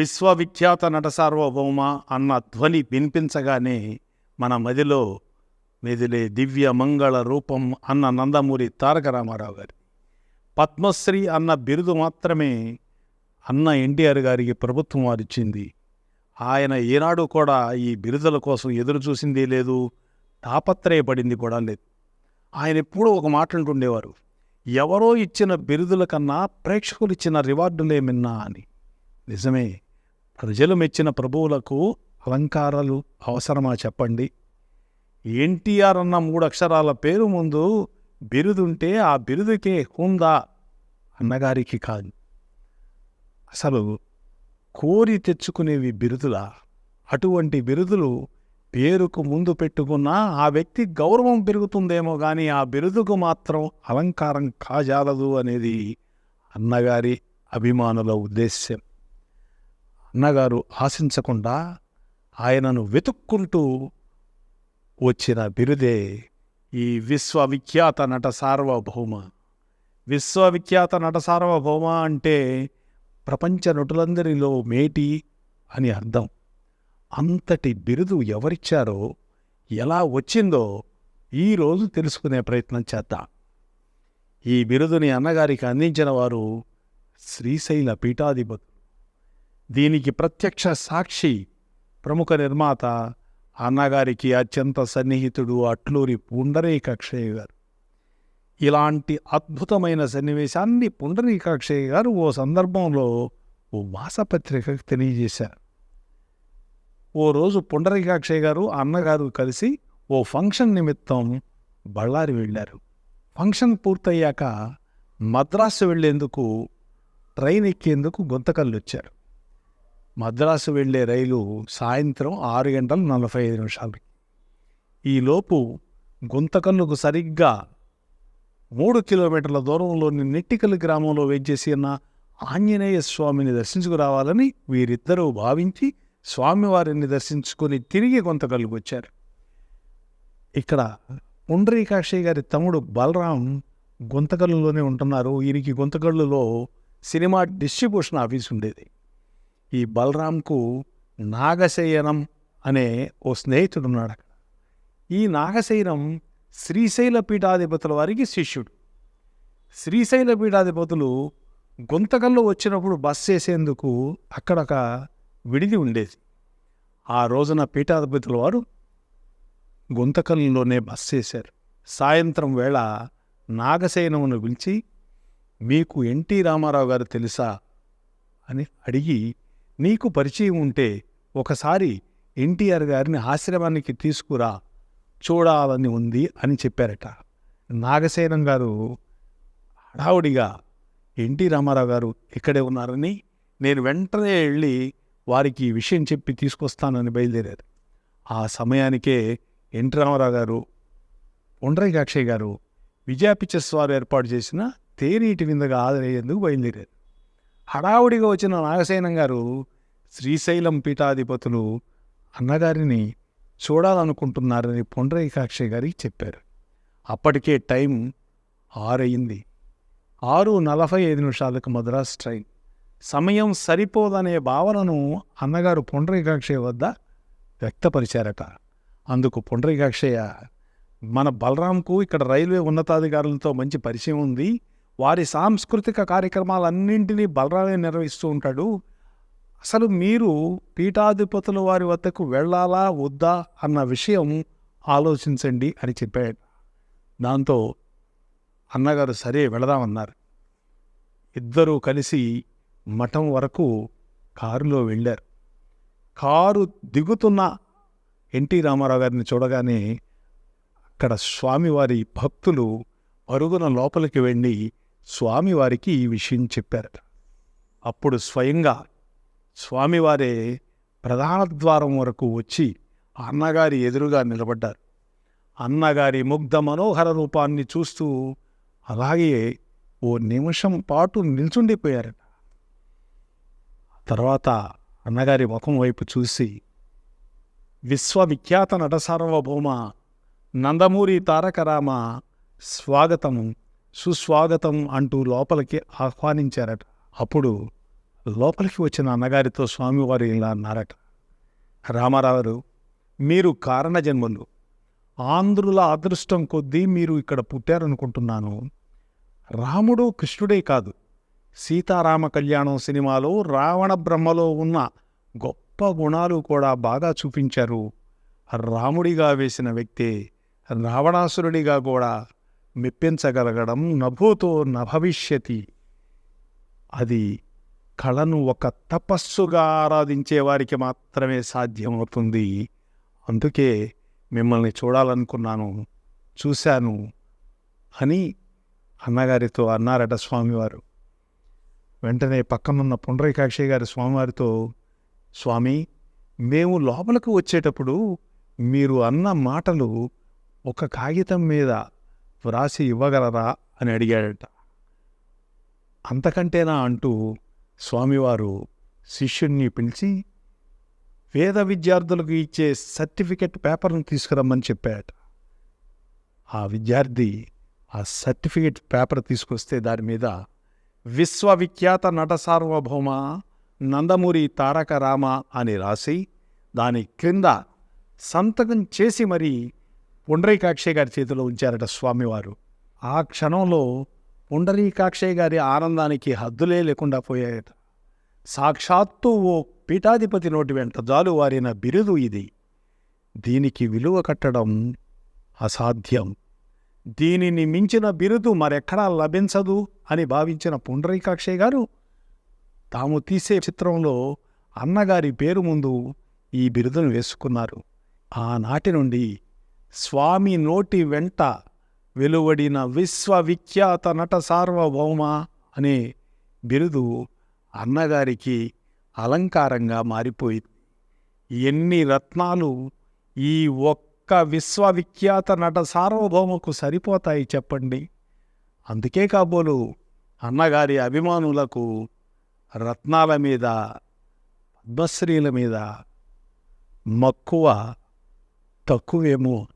విశ్వవిఖ్యాత నట సార్వభౌమ అన్న ధ్వని వినిపించగానే మన మదిలో మెదిలే దివ్య మంగళ రూపం అన్న నందమూరి తారక రామారావు గారి. పద్మశ్రీ అన్న బిరుదు మాత్రమే అన్న ఎన్టీఆర్ గారికి ప్రభుత్వం వారిచ్చింది. ఆయన ఏనాడు కూడా ఈ బిరుదుల కోసం ఎదురు చూసింది లేదు తాపత్రయపడింది కూడా లేదు. ఆయన ఎప్పుడూ ఒక మాట అంటుండేవారు ఎవరో ఇచ్చిన బిరుదుల కన్నా ప్రేక్షకులు ఇచ్చిన రివార్డులేమిన్నా అని. నిజమే ప్రజలు మెచ్చిన ప్రభువులకు అలంకారాలు అవసరమా చెప్పండి? ఎన్టీఆర్ అన్న మూడు అక్షరాల పేరు ముందు బిరుదుంటే ఆ బిరుదుకే హుందా అన్నగారికి కాదు. అసలు కోరి తెచ్చుకునేవి బిరుదులా? అటువంటి బిరుదులు పేరుకు ముందు పెట్టుకున్నా ఆ వ్యక్తి గౌరవం పెరుగుతుందేమో కానీ ఆ బిరుదుకు మాత్రం అలంకారం కాజాలదు అనేది అన్నగారి అభిమానుల ఉద్దేశ్యం. అన్నగారు ఆశించకుండా ఆయనను వెతుక్కుంటూ వచ్చిన బిరుదే ఈ విశ్వవిఖ్యాత నట సార్వభౌమ. విశ్వవిఖ్యాత నట సార్వభౌమ అంటే ప్రపంచ నటులందరిలో మేటి అని అర్థం. అంతటి బిరుదు ఎవరిచ్చారో ఎలా వచ్చిందో ఈరోజు తెలుసుకునే ప్రయత్నం చేద్దాం. ఈ బిరుదుని అన్నగారికి అందించిన వారు శ్రీశైల పీఠాధిపతి దీనికి ప్రత్యక్ష సాక్షి ప్రముఖ నిర్మాత అన్నగారికి అత్యంత సన్నిహితుడు అట్లూరి పుండరీకాక్షయ్య గారు. ఇలాంటి అద్భుతమైన సన్నివేశాన్ని పుండరీకాక్షయ్య గారు ఓ సందర్భంలో ఓ మాసపత్రికకు తెలియజేశారు. ఓ రోజు పుండరీకాక్షయ్య గారు అన్నగారు కలిసి ఓ ఫంక్షన్ నిమిత్తం బళ్ళారి వెళ్ళారు. ఫంక్షన్ పూర్తయ్యాక మద్రాసు వెళ్ళేందుకు ట్రైన్ ఎక్కేందుకు గుంతకల్లు వచ్చారు మద్రాసు వెళ్ళే రైలు సాయంత్రం ఆరు గంటల నలభై ఐదు నిమిషాలు. ఈలోపు గుంతకల్లుకు సరిగ్గా మూడు కిలోమీటర్ల దూరంలోని నెట్టికల్ గ్రామంలో వేచేసి ఉన్న ఆంజనేయ స్వామిని దర్శించుకురావాలని వీరిద్దరూ భావించి స్వామివారిని దర్శించుకొని తిరిగి గుంతకల్లుకు వచ్చారు. ఇక్కడ పుండరీకాక్షయ్య గారి తమ్ముడు బలరాం గుంతకల్లులోనే ఉంటున్నారు. వీరికి గుంతకల్లులో సినిమా డిస్ట్రిబ్యూషన్ ఆఫీస్ ఉండేది. ఈ బలరాంకు నాగశయనం అనే ఓ స్నేహితుడు ఉన్నాడు అక్కడ. ఈ నాగశయనం శ్రీశైల పీఠాధిపతుల వారికి శిష్యుడు. శ్రీశైల పీఠాధిపతులు గుంతకల్లో వచ్చినప్పుడు బస్ చేసేందుకు అక్కడ ఒక విడిది ఉండేది. ఆ రోజున పీఠాధిపతుల వారు గుంతకల్లోనే బస్ చేశారు. సాయంత్రం వేళ నాగశయనమును పిలిచి మీకు ఎన్టీ రామారావు గారు తెలుసా అని అడిగి నీకు పరిచయం ఉంటే ఒకసారి ఎన్టీఆర్ గారిని ఆశ్రమానికి తీసుకురా చూడాలని ఉంది అని చెప్పారట. నాగసేనం గారు హడావుడిగా ఎన్టీ రామారావు గారు ఇక్కడే ఉన్నారని నేను వెంటనే వెళ్ళి వారికి ఈ విషయం చెప్పి తీసుకొస్తానని బయలుదేరారు. ఆ సమయానికే ఎన్టీ రామారావు గారు ఉండరికాక్షయ్య గారు విజయ పిక్చర్స్ వారు ఏర్పాటు చేసిన తేనీటి విందగా ఆదరయ్యేందుకు బయలుదేరారు. హడావుడిగా వచ్చిన నాగసేనం గారు శ్రీశైలం పీఠాధిపతులు అన్నగారిని చూడాలనుకుంటున్నారని పొండరీకాక్షయ్య గారికి చెప్పారు. అప్పటికే టైం ఆరయింది ఆరు నలభై ఐదు నిమిషాలకు మద్రాస్ ట్రైన్. సమయం సరిపోదనే భావనను అన్నగారు పొండరీకాక్షయ్య వద్ద వ్యక్తపరిచారట. అందుకు పొండరీకాక్షయ్య మన బలరాంకు ఇక్కడ రైల్వే ఉన్నతాధికారులతో మంచి పరిచయం ఉంది. వారి సాంస్కృతిక కార్యక్రమాలన్నింటినీ బలరామే నిర్వహిస్తూ ఉంటాడు. అసలు మీరు పీఠాధిపతుల వారి వద్దకు వెళ్ళాలా వద్దా అన్న విషయం ఆలోచించండి అని చెప్పాడు. దాంతో అన్నగారు సరే వెళదామన్నారు. ఇద్దరూ కలిసి మఠం వరకు కారులో వెళ్ళారు. కారు దిగుతున్న ఎన్టీ రామారావు గారిని చూడగానే అక్కడ స్వామివారి భక్తులు పరుగున లోపలికి వెళ్ళి స్వామివారికి ఈ విషయం చెప్పారట. అప్పుడు స్వయంగా స్వామివారే ప్రధాన ద్వారం వరకు వచ్చి అన్నగారి ఎదురుగా నిలబడ్డారు. అన్నగారి ముగ్ధ మనోహర రూపాన్ని చూస్తూ అలాగే ఓ నిమిషం పాటు నిల్చుండిపోయారట. తర్వాత అన్నగారి ముఖం వైపు చూసి విశ్వవిఖ్యాత నట సార్వభౌమ నందమూరి తారకరామ స్వాగతము స్వాగతం సుస్వాగతం అంటూ లోపలికి ఆహ్వానించారట. అప్పుడు లోపలికి వచ్చిన అన్నగారితో స్వామివారు ఇలా అన్నారట. రామారావు మీరు కారణజన్మలు ఆంధ్రుల అదృష్టం కొద్దీ మీరు ఇక్కడ పుట్టారనుకుంటున్నాను. రాముడు కృష్ణుడే కాదు. సీతారామ కళ్యాణం సినిమాలో రావణ బ్రహ్మలో ఉన్న గొప్ప గుణాలు కూడా బాగా చూపించారు. రాముడిగా వేసిన వ్యక్తే రావణాసురుడిగా కూడా మెప్పించగలగడం నభూతో నభవిష్యతి. అది కళను ఒక తపస్సుగా ఆరాధించే వారికి మాత్రమే సాధ్యమవుతుంది. అందుకే మిమ్మల్ని చూడాలనుకున్నాను చూశాను అని అన్నగారితో అన్నారట స్వామివారు. వెంటనే పక్కనున్న పునరేకాక్షయ్య గారి స్వామివారితో స్వామి మేము లోపలికి వచ్చేటప్పుడు మీరు అన్న మాటలు ఒక కాగితం మీద వ్రాసి ఇవ్వగలరా అని అడిగాడట. అంతకంటేనా అంటూ స్వామివారు శిష్యుణ్ణి పిలిచి వేద విద్యార్థులకు ఇచ్చే సర్టిఫికెట్ పేపర్ను తీసుకురమ్మని చెప్పాడట ఆ విద్యార్థి ఆ సర్టిఫికెట్ పేపర్ తీసుకొస్తే దాని మీద విశ్వవిఖ్యాత నట సార్వభౌమ నందమూరి తారక రామ అని రాసి దాని క్రింద సంతకం చేసి మరీ పుండరీకాక్షయ్య గారి చేతిలో ఉంచారట స్వామివారు. ఆ క్షణంలో పుండరీకాక్షయ్య గారి ఆనందానికి హద్దులే లేకుండా పోయాయట. సాక్షాత్తు ఓ పీఠాధిపతి నోటి వెంట జాలు వారిన బిరుదు ఇది. దీనికి విలువ కట్టడం అసాధ్యం. దీనిని మించిన బిరుదు మరెక్కడా లభించదు అని భావించిన పుండరీకాక్షయ్య గారు తాము తీసే చిత్రంలో అన్నగారి పేరు ముందు ఈ బిరుదును వేసుకున్నారు. ఆనాటి నుండి స్వామి నోటి వెంట వెలువడిన విశ్వవిఖ్యాత నట సార్వభౌమ అనే బిరుదు అన్నగారికి అలంకారంగా మారిపోయింది. ఎన్ని రత్నాలు ఈ ఒక్క విశ్వవిఖ్యాత నట సార్వభౌమకు సరిపోతాయి చెప్పండి. అందుకే కాబోలు అన్నగారి అభిమానులకు రత్నాల మీద పద్మశ్రీల మీద మక్కువ తక్కువేమో